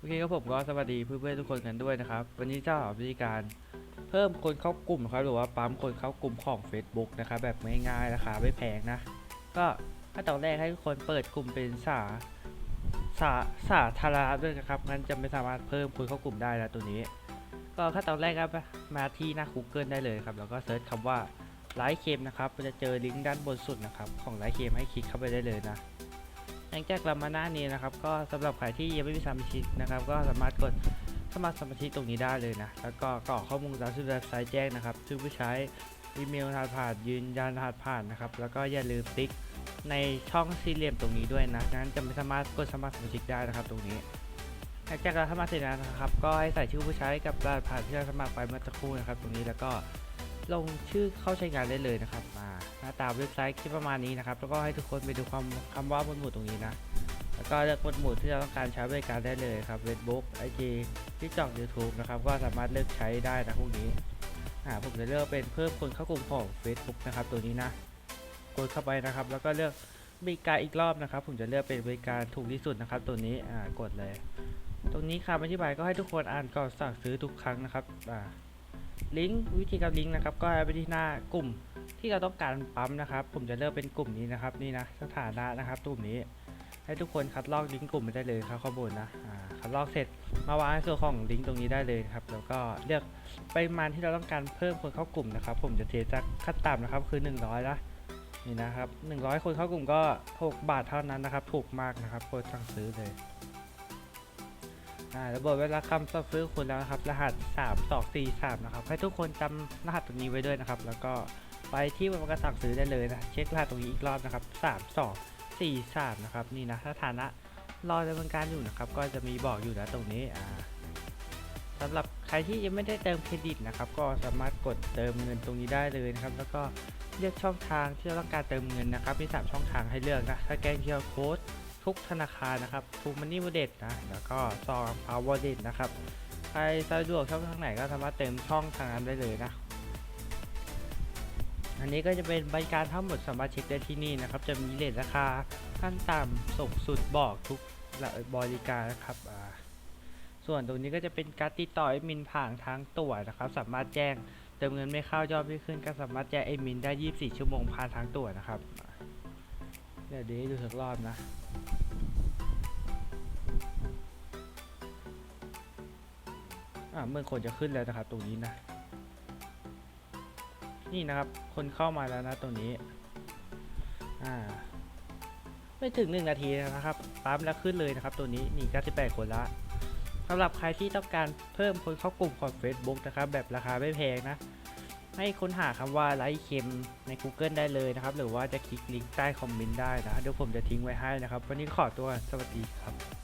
โอเคครับผมก็สวัสดีเพื่อนๆทุกคนกันด้วยนะครับ วันนี้เจ้าวิธีการเพิ่มคนเข้ากลุ่มครับหรือว่าปั๊มคนเข้ากลุ่มของ Facebook นะครับแบบง่ายๆราคาไม่แพงนะ ก็ขั้นตอนแรกให้ทุกคนเปิดกลุ่มเป็นสาสาสาธารณะด้วยนะครับงั้นจะไม่สามารถเพิ่มคนเข้ากลุ่มได้นะตัวนี้ ก็ขั้นตอนแรกครับมาที่หน้า Google ได้เลยครับแล้วก็เซิร์ชคำว่าไลค์เคมนะครับจะเจอลิงก์ด้านบนสุดนะครับของไลค์เคมให้คลิกเข้าไปได้เลยนะ หลังจากกลับมาหน้านี้นะครับ ก็สำหรับใครที่ยังไม่มีสมาชิกนะครับ ก็สามารถกดสมัครสมาชิกตรงนี้ได้เลยนะ แล้วก็กรอกข้อมูลตามที่เว็บไซต์แจ้งนะครับชื่อผู้ใช้อีเมลรหัสผ่านยืนยันรหัสผ่านนะครับ แล้วก็อย่าลืมติ๊กในช่องสี่เหลี่ยมตรงนี้ด้วยนะงั้นจะไม่สามารถกดสมัครสมาชิกได้นะครับ ตรงนี้หลังจากเราสมัครเสร็จแล้วนะครับ ก็ให้ใส่ชื่อผู้ใช้กับรหัสผ่านที่เราสมัครไปเมื่อสักครู่นะครับ ตรงนี้แล้วก็ ลงชื่อเข้าใช้งานได้เลยนะครับ มาหน้าตาเว็บไซต์ที่ประมาณนี้นะครับ แล้วก็ให้ทุกคนไปดูความคำว่าบนหมุดตรงนี้นะ แล้วก็เลือกหมวดหมู่ที่เราต้องการใช้บริการได้เลยครับ Facebook IG TikTok YouTube นะครับ ก็สามารถเลือกใช้ได้นะพวกนี้อ่าผมจะเลือกเป็นเพิ่มคนเข้ากลุ่มของ Facebook นะครับ ตัวนี้นะ กดเข้าไปนะครับ แล้วก็เลือกบริการอีกรอบนะครับ ผมจะเลือกเป็นบริการถูกที่สุดนะครับ ตัวนี้อ่ากดเลย ตรงนี้คำอธิบายก็ให้ทุกคนอ่านก่อนสั่งซื้อทุกครั้งนะครับอ่า ลิงก์วิธีการลิงก์นะครับ ก็ไปที่หน้ากลุ่มที่เราต้องการปั๊มนะครับ ผมจะเลือกเป็นกลุ่มนี้นะครับ นี่นะสถานะนะครับกลุ่มนี้ ให้ทุกคนคัดลอกลิงก์กลุ่มไปได้เลยครับข้อมูลนะคัดลอกเสร็จมาวางในส่วนของลิงก์ตรงนี้ได้เลยครับ แล้วก็เลือกปริมาณที่เราต้องการเพิ่มคนเข้ากลุ่มนะครับ ผมจะเทจากขั้นต่ำนะครับ คือ 100นะนี่นะครับ 100 คนเข้ากลุ่มก็ 6 บาทเท่านั้นนะครับ ถูกมากนะครับกดสั่งซื้อเลย อ่าระบบเวลาคำสั่งซื้อคุณแล้วนะครับ รหัส 3 2 4 3 นะครับ ให้ทุกคนจำรหัสตรงนี้ไว้ด้วยนะครับ แล้วก็ไปที่บริการสั่งซื้อได้เลยนะ เช็ครหัสตรงนี้อีกรอบนะครับ 3 2สี่สามนะครับ นี่นะสถานะรอดำเนินการอยู่นะครับ ก็จะมีบอกอยู่นะตรงนี้อ่าสำหรับใครที่ยังไม่ได้เติมเครดิตนะครับ ก็สามารถกดเติมเงินตรงนี้ได้เลยนะครับ แล้วก็เลือกช่องทางที่เราต้องการเติมเงินนะครับ มีสามช่องทางให้เลือกนะ สแกนเคอร์โค้ด ทุกธนาคารนะครับทูมันนี่วอเด็นะ แล้วก็ซองพาวเวอร์เด็นะครับ ใครสะดวกช่องทางไหนก็สามารถเติมช่องทางนั้นได้เลยนะ อันนี้ก็จะเป็นบริการทั้งหมดสามารถเช็คได้ที่นี่นะครับ จะมีเลทราคาขั้นต่ำสูงสุดบอกทุกบริการนะครับส่วนตรงนี้ก็จะเป็นการติดต่อเอมินผ่านทางตั๋วนะครับ สามารถแจ้งเติมเงินไม่เข้ายอดไม่ขึ้นก็สามารถแจ้งเอมินได้ 24 ชั่วโมงผ่านทางตั๋วนะครับ เดี๋ยวดีดูสักรอบนะอ่าเมื่อคนจะขึ้นแล้วนะครับตรงนี้นะ นี่นะครับคนเข้ามาแล้วนะตรงนี้ อ่า ไม่ถึง 1 นาทีนะครับปั๊มแล้วขึ้นเลยนะครับ ตัวนี้นี่98คนละสำหรับใครที่ต้องการเพิ่มคนเข้ากลุ่มของ Facebook นะครับ แบบราคาไม่แพงนะ ให้ค้นหาคำว่าไลท์เค็มใน Google ได้เลยนะครับ หรือว่าจะคลิกลิงก์ใต้คอมเมนต์ได้นะเดี๋ยวผมจะทิ้งไว้ให้นะครับ วันนี้ขอตัวสวัสดีครับ